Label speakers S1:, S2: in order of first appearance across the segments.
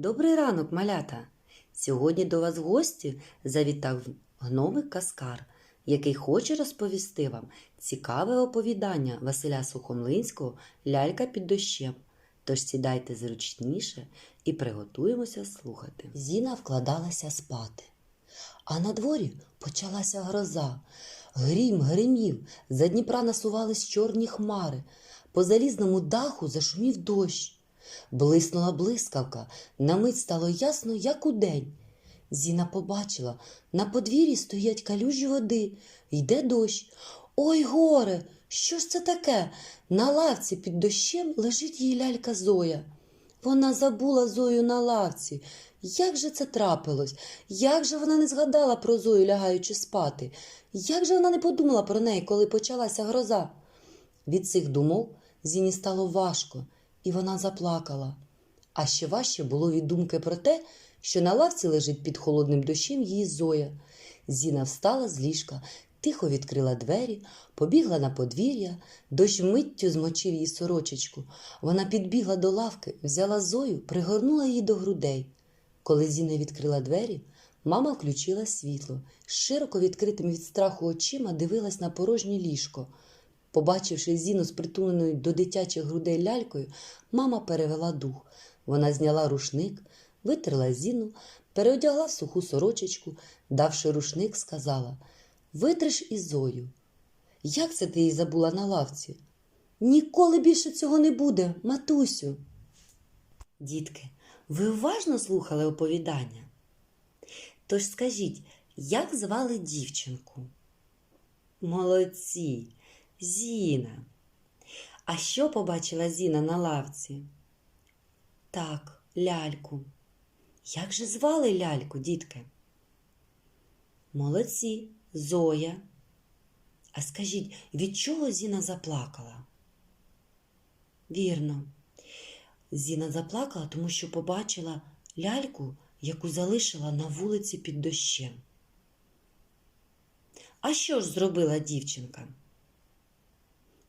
S1: Добрий ранок, малята! Сьогодні до вас гості завітав гномик Каскар, який хоче розповісти вам цікаве оповідання Василя Сухомлинського Лялька під дощем. Тож сідайте зручніше і приготуємося слухати. Зіна вкладалася спати. А на дворі почалася гроза. Грім гримів, за Дніпра насувались чорні хмари, по залізному даху зашумів дощ. Блиснула блискавка, на мить стало ясно, як удень. Зіна побачила, на подвір'ї стоять калюжі води, йде дощ. Ой, горе, що ж це таке? На лавці під дощем лежить її лялька Зоя. Вона забула Зою на лавці. Як же це трапилось? Як же вона не згадала про Зою, лягаючи спати? Як же вона не подумала про неї, коли почалася гроза? Від цих думок Зіні стало важко, і вона заплакала. А ще важче було від думки про те, що на лавці лежить під холодним дощем її Зоя. Зіна встала з ліжка, тихо відкрила двері, побігла на подвір'я, дощ миттю змочив її сорочечку. Вона підбігла до лавки, взяла Зою, пригорнула її до грудей. Коли Зіна відкрила двері, мама включила світло, широко відкритими від страху очима дивилась на порожнє ліжко. Побачивши Зіну з притуленою до дитячих грудей лялькою, мама перевела дух. Вона зняла рушник, витерла Зіну, переодягла суху сорочечку, давши рушник, сказала Витриш із Зою. Як це ти її забула на лавці? Ніколи більше цього не буде, матусю. Дітки, ви уважно слухали оповідання? Тож скажіть, як звали дівчинку? Молодці, Зіна. А що побачила Зіна на лавці? Так, ляльку. Як же звали ляльку, дітки? Молодці, Зоя. А скажіть, від чого Зіна заплакала? Вірно. Зіна заплакала, тому що побачила ляльку, яку залишила на вулиці під дощем. А що ж зробила дівчинка?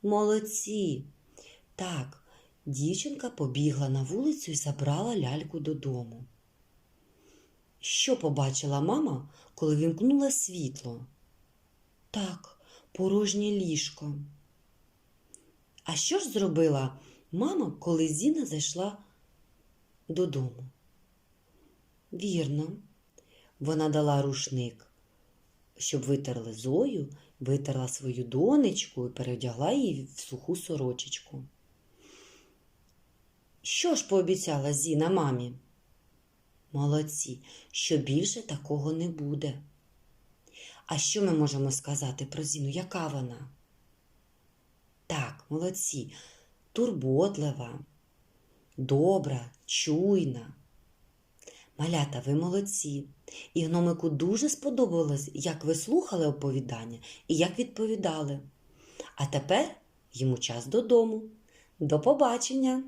S1: Молодці. Так, дівчинка побігла на вулицю і забрала ляльку додому. Що побачила мама, коли вімкнула світло? Так, порожнє ліжко. А що ж зробила мама, коли Зіна зайшла додому? Вірно, вона дала рушник, щоб витерли Зою, витерла свою донечку і переодягла її в суху сорочечку. Що ж пообіцяла Зіна мамі? Молодці, що більше такого не буде. А що ми можемо сказати про Зіну? Яка вона? Так, молодці, турботлива, добра, чуйна. Малята, ви молодці. І гномику дуже сподобалось, як ви слухали оповідання і як відповідали. А тепер йому час додому. До побачення!